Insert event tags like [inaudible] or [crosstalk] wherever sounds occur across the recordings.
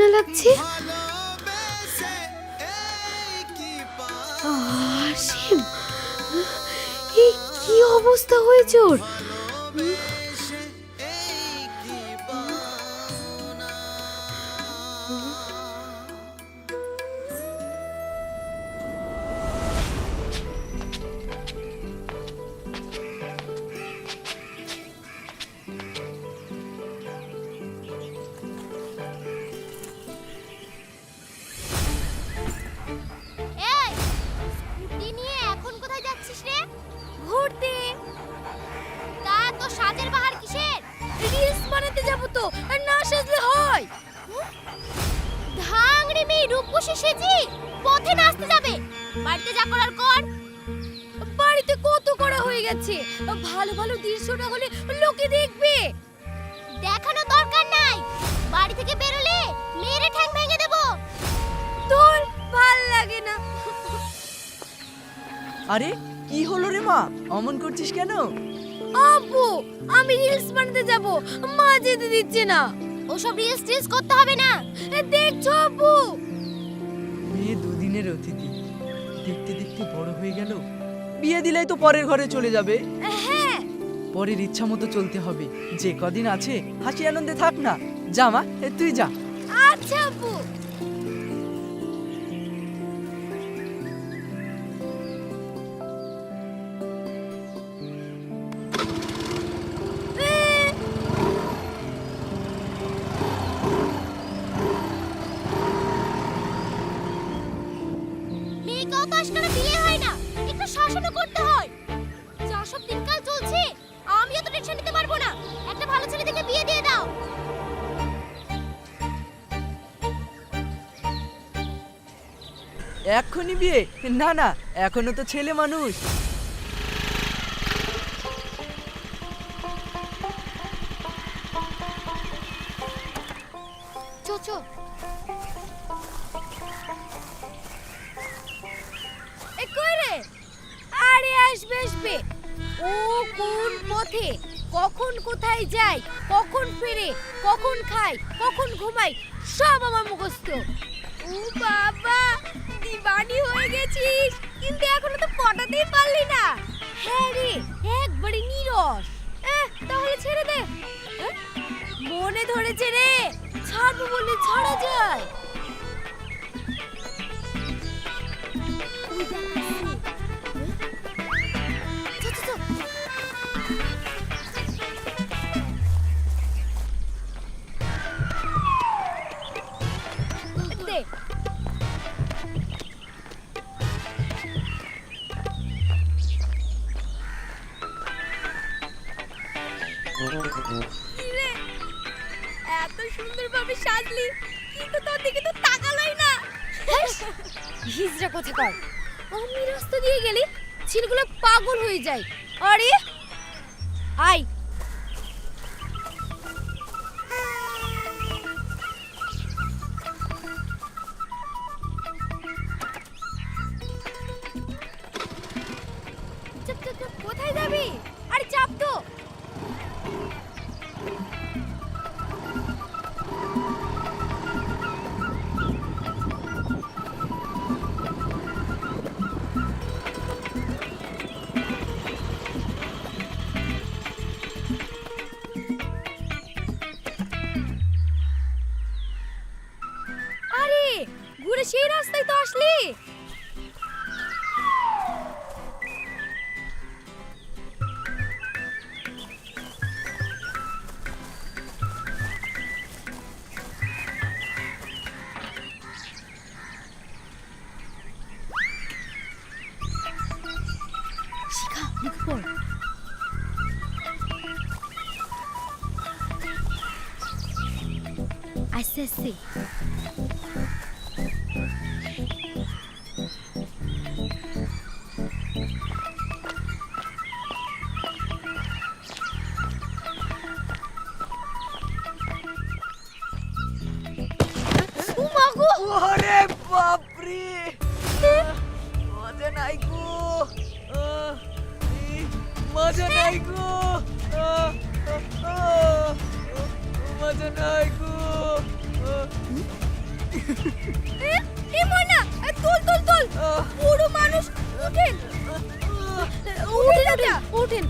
চেনা লাগছে? কি অবস্থা হয়েছে ওর? মেয়ে সেজি পথে নাচতে যাবে। বাড়িতে যা করার কর। বাড়িতে কত করা হয়ে গেছে? ভালো ভালো দৃশ্য না হলে লোকে দেখবে। দেখানো দরকার নাই। বাড়ি থেকে বেরোলে মেরে ঠ্যাং ভেঙে দেবো। তোর ভালো লাগে না। আরে কি হলো রে মা? অমন করছিস কেন? আব্বু আমি রিলস বানাতে যাব। মা যেতে দিচ্ছে না। ওসব রিলস টিলস করতে হবে না। দেখছ আব্বু? মেয়ে দুদিনের অতিথি। দেখতে দেখতে বড় হয়ে গেল। বিয়ে দিলেই তো পরের ঘরে চলে যাবে। হ্যাঁ। পরের ইচ্ছা মতো চলতে হবে। যে কদিন আছে হাসি আনন্দে থাক না। যা মা তুই যা। আচ্ছা আব্বু এক্ষুনি বিয়ে। না না এখনও তো ছেলে মানুষ। গেছিস? কিন্তু এখনও তো পটাতেই পারলি না। হ্যাঁ রে, একবারে নিরস। তাহলে ছেড়ে দে। মনে ধরেছে রে, ছাড়বো বলে ছাড়া যায়। এত সুন্দরভাবে সাজলি, কিন্তু তোর দিকে তো তাকালোই না। হিজড়া কোথাকার। আমি রাস্তা দিয়ে গেলি ছিলগুলো পাগল হয়ে যায়। আরে, আয় Look for. I said, see. এ, এ এ, তোল তোল তোল। আহ, পুরো মানুষ উঠেন। উঠেন উঠেন। উঠেন।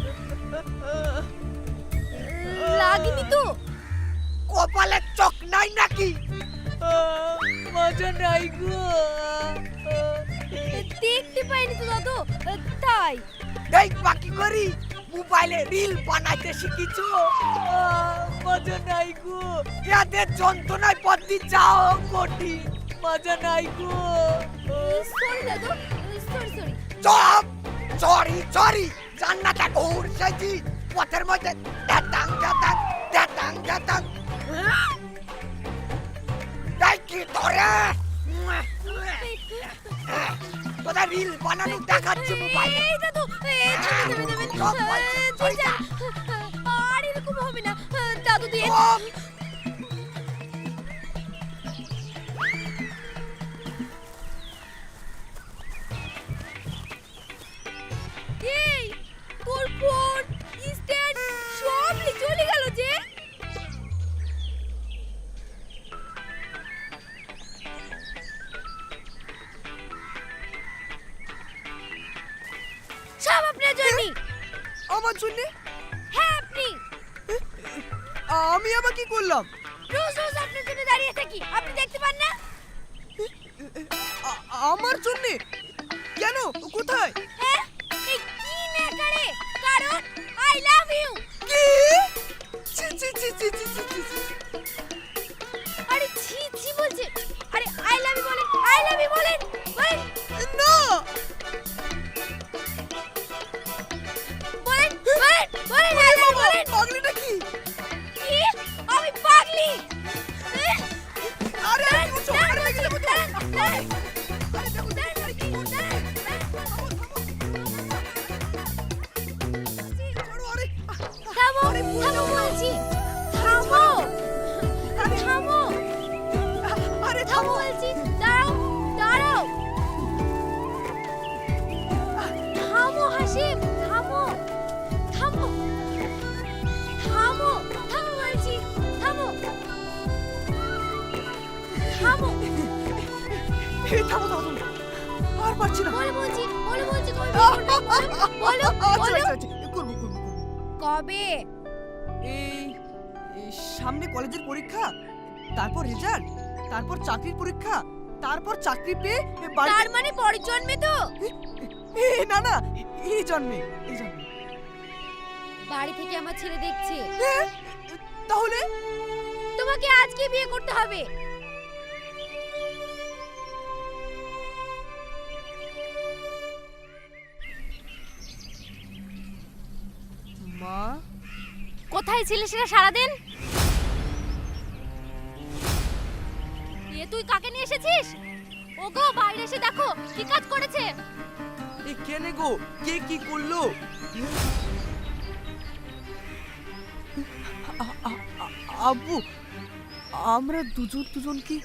লাগেনি তো। কপালে চোখ নাই নাকি? আহ, মজা নাই গো। দেখতে পাইনি তো দাদু। তাই। এই বাকি করি। মোবাইলে রিল বানাইতে শিখিছো? মজা নাই গো এদের যন্ত্রণায় বদলি যাও কঠিন মজা নাই গো। সরি দাদু সরি সরি চপ সরি সরি জান্নাতে ঘুর সেজি। পথের মধ্যে দাতাং দাতাং দাতাং দাতাং এই কি ধরে? [laughs] তোদের রিল বানানো দেখাচ্ছে মোবাইলে? এই দাদু এই থামেন, দেবেন। সব বলছে, আর এরকম হবে না। দাদু দিয়ে জন্য হ্যাঁ আপনি। আমি আবার কি করলাম? রোজ রোজ আপনার জন্য দাঁড়িয়ে থাকি। আপনি দেখতে পান না? আমার জন্য কেন? কোথায়? হ্যাঁ এই কি নেকারে কারণ আই লাভ ইউ কি? ছি ছি ছি ছি ছি ছি। থামো থামো। আর পারছি না। বলো বলছি বলো বলছি কবে [laughs] বিয়ে বলো আচ্ছা বলো। আচ্ছা আচ্ছা করব করব কবে? এই সামনে কলেজের পরীক্ষা তারপর রেজাল্ট তারপর চাকরির পরীক্ষা তারপর চাকরি পেয়ে তার মানে পরের জন্মে তো? না না এই জন্মে এই জন্মে। বাড়ি থেকে আমার ছেলে দেখছে। তাহলে? তোমাকে আজকে বিয়ে করতে হবে। কোথায় ছিলিস সেটা সারাদিন? এ তুই কাকে নিয়ে এসেছিস? বাইরে এসে দেখো, কি কাজ করেছে? এ কেনে গো? কে কি করল? আব্বু আমরা দুজন দুজনকে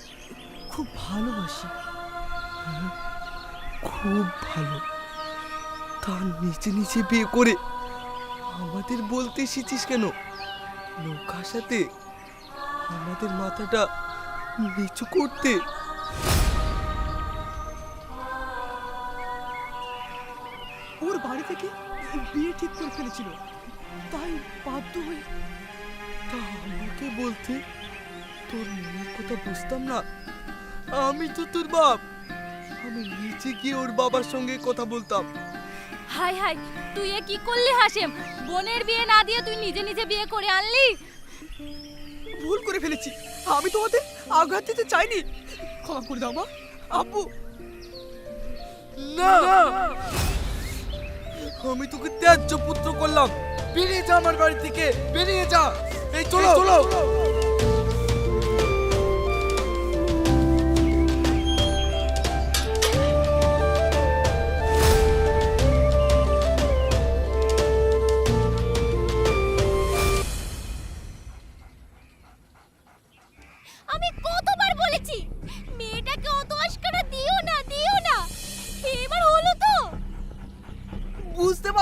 খুব ভালোবাসি। খুব ভালো। তার নিচে নিচে বিয়ে করে আমাদের বলতে এসেছিস কেন? নৌকার সাথে আমাদের মাথাটা নিচু করতে। ওর বাড়ি থেকে বিয়ে ঠিক করে ফেলেছিল। তাই বাধ্য হয়ে তা আমাকে বলতে তোর মনের কথা বুঝতাম না। আমি তো তোর বাপ। আমি নিচে গিয়ে ওর বাবার সঙ্গে কথা বলতাম। হাই হাই, তুই এ কি করলি হাসেম? বোনের বিয়ে না দিয়ে তুই নিজে নিজে বিয়ে করে আনলি? ভুল করে ফেলেছি। আমি তোমাদের আঘাত দিতে চাইনি। ক্ষমা করে দাও মা। আব্বু। না। আমি তোকে ত্যায্য পুত্র করলাম। বেরিয়ে যা আমার বাড়ি থেকে। বেরিয়ে যা। এই চলো। চলো।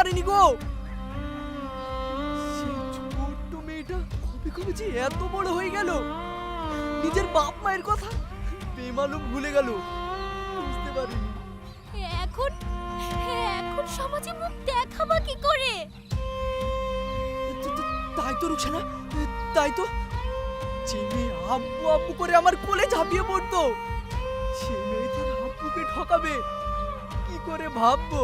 পারিনি গো। সেই ছোট্ট মেয়েটা কবে কবে যে এত বড় হয়ে গেল। নিজের বাপ মায়ের কথা বেমালুম ভুলে গেল। বুঝতে পারিনি। এখন এখন সমাজে মুখ দেখাবা কি করে? তাই তো রুকসানা তাই তো। যে মেয়ে আব্বু আব্বু করে আমার কোলে ঝাঁপিয়ে পড়তো সে মেয়ে তার আব্বুকে ঠকাবে। কি করে ভাববো?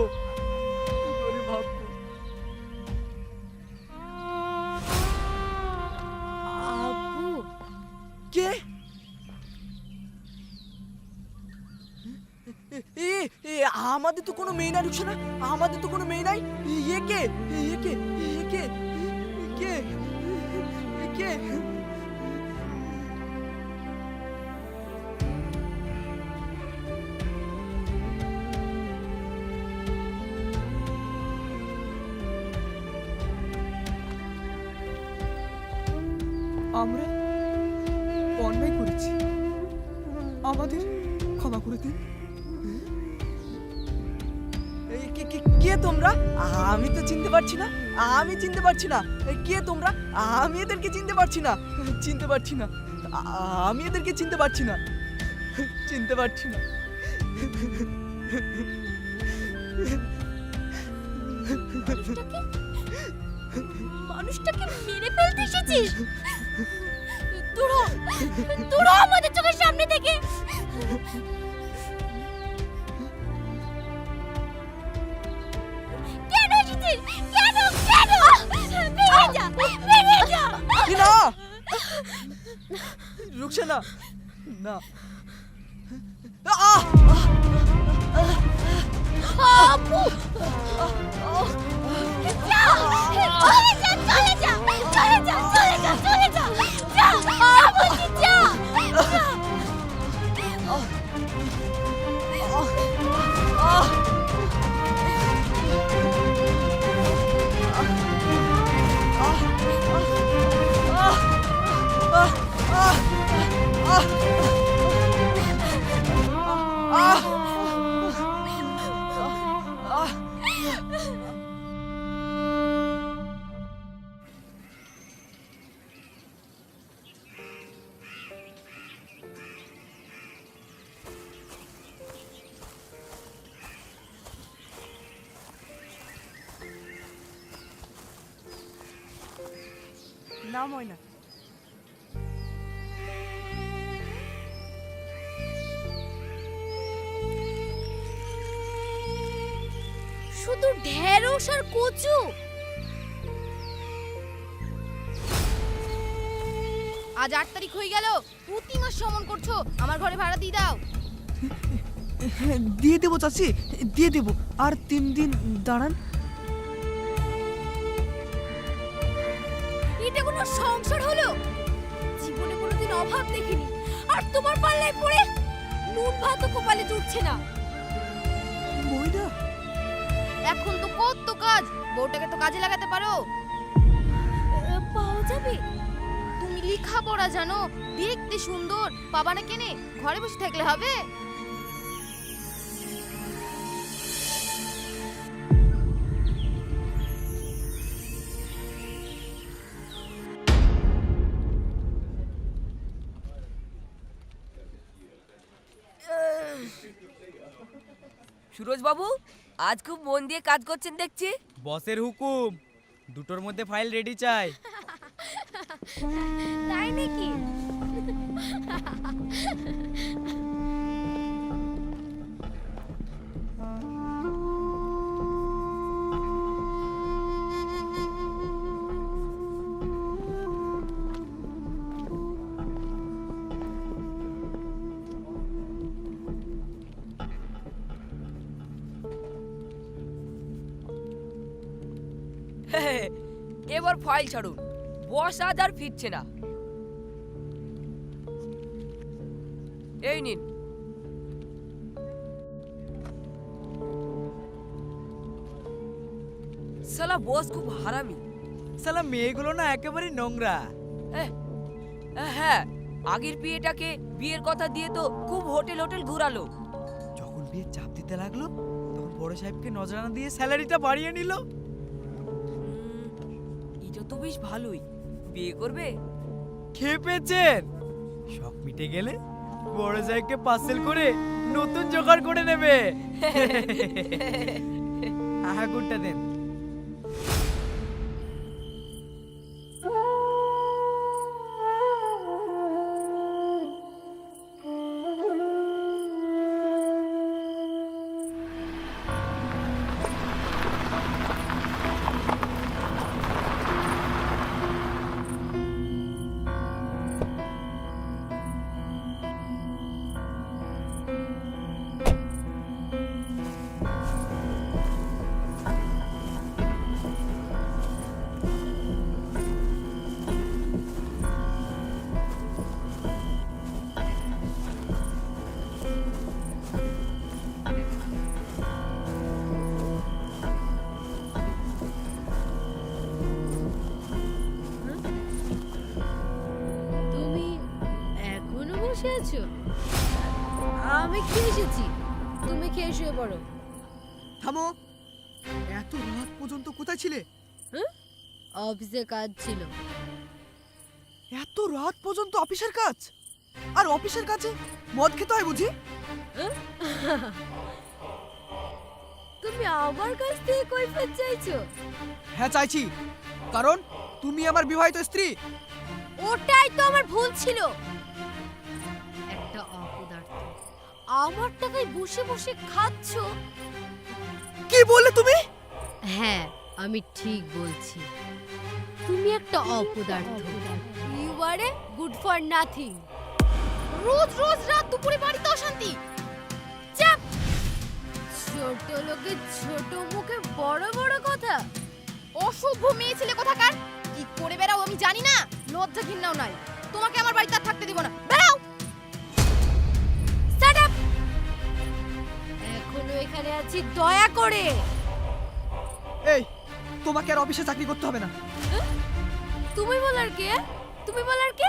আমাদের তো কোনো মেয়ে নাই, রুকসানা। আমাদের তো কোনো মেয়ে নাই। এ কে? এ কে? এ কে? কে? কে? আমরা অন্যায় করেছি। আমাদের ক্ষমা করে দিন। কে তোমরা? আমি তো চিনতে পারছি না। আমি চিনতে পারছি না। কে তোমরা? আমি এদেরকে চিনতে পারছি না। চিনতে পারছি না। আমি এদেরকে চিনতে পারছি না। চিনতে পারছি না। মানুষটাকে? মেরে ফেলতে এসেছিস? দূর দূর আমাদের চোখের সামনে থেকে রুকসানা না আহ আপু যা চলে যা চলে যা চলে যা চলে যা শুধু ঢেঁড়স আর কচু? আজ আট তারিখ হয়ে গেল। প্রতি মাস সমন করছ। আমার ঘরে ভাড়া দিয়ে দাও। দিয়ে দেবো চাচি দিয়ে দেবো। আর তিন দিন দাঁড়ান। এটা কোনো সংসার হলো? জীবনে কোনোদিন অভাব দেখিনি। আর তোমার পাল্লায় পড়ে নুন ভাতও কপালে জুটছে না। এখন তো কত কাজ। বউটাকে তো কাজে লাগাতে পারো। পাওয়া যাবে? তুমি লেখাপড়া জানো, দেখতে সুন্দর। পাবা না কেনে? ঘরে বসে থাকলে হবে। সুরজ বাবু আজ খুব মন দিয়ে কাজ করছেন দেখছি। বসের হুকুম দুটোর মধ্যে ফাইল রেডি চাই। তাই নাকি? এবার ফাইল ছাড়ুন। বস আজ আর ফিরছে না। এই নিন। সালা বস খুব হারামি। সালা মেয়েগুলো না একেবারে নোংরা। হ্যাঁ আগের বিয়েটাকে বিয়ের কথা দিয়ে তো খুব হোটেল হোটেল ঘুরালো। যখন বিয়ে চাপ দিতে লাগল তখন বড় সাহেবকে নজরানা দিয়ে স্যালারিটা বাড়িয়ে নিল। এটা তো বেশ ভালোই। বিয়ে করবে? খেয়ে পেয়েছেন শখ মিটে গেলে বড় জায়গাকে পার্সেল করে নতুন জোগাড় করে নেবে। [laughs] আগুনটা দেন। আছো? আমি খেয়ে এসেছি। তুমি খেয়ে শুয়ে পড়ো। থামো। এত রাত পর্যন্ত কোথায় ছিলে? অফিসে কাজ ছিল। এত রাত পর্যন্ত অফিসের কাজ? আর অফিসের কাছে মদ খেতে হয় বুঝি? তুমি আমার কাছ থেকে কৈফিয়ত চাইছো? হ্যাঁ চাইছি। কারণ তুমি আমার বিবাহিত স্ত্রী। ওটাই তো আমার ভুল ছিল। আমার টাকায় বসে বসে খাচ্ছো? কি বললে তুমি? হ্যাঁ আমি ঠিক বলছি। তুমি একটা অপদার্থ। You are a good for nothing রোজ রোজ রাত দুপুরে বাড়িতে অশান্তি। চাপ ছোট লোকের ছোট মুখে বড় বড় কথা। অসভ্য মেয়ে ছেলে কোথাকার? কি করে বেড়াও আমি জানি না। লজ্জা ঘিন্নাও নাই। তোমাকে আমার বাড়িতে আর থাকতে দিব না। বেড়াও! আছি দয়া করে। এই তোমাকে আর অফিসে চাকরি করতে হবে না। তুমি বলার কে? তুমি বলার কে?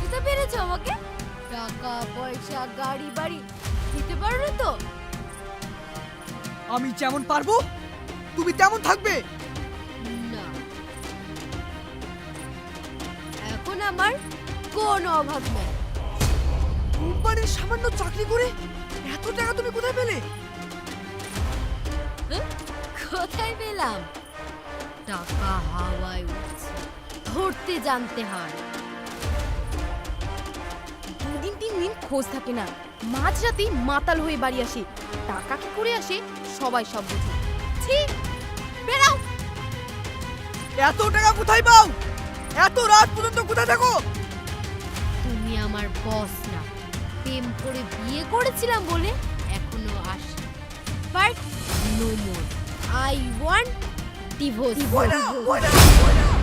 দিতে পেরেছ আমাকে? টাকা পয়সা গাড়ি বাড়ি দিতে পারো তো? আমি যেমন পারব তুমি তেমন থাকবে। না। এখন আমার কোনো অভাব নেই। কোম্পানির সামান্য চাকরি করে এত টাকা তুমি কোথায় পেলে? কোথায় পেলাম? টাকা হাওয়ায় উঠছে ধরতে জানতে হয়। দুদিন তিন দিন খোঁজ থাকে না মাঝরাতেই মাতাল হয়ে বাড়ি আসে। টাকা কি করে আসে সবাই সব বুঝে। ছি বেড়াও! এত টাকা কোথায় পাও? এত রাত পর্যন্ত কোথায় থাকো? তুমি আমার বস না। প্রেম করে বিয়ে করেছিলাম বলে এখনও আসি but no more I want divorce ওই না, ওই না।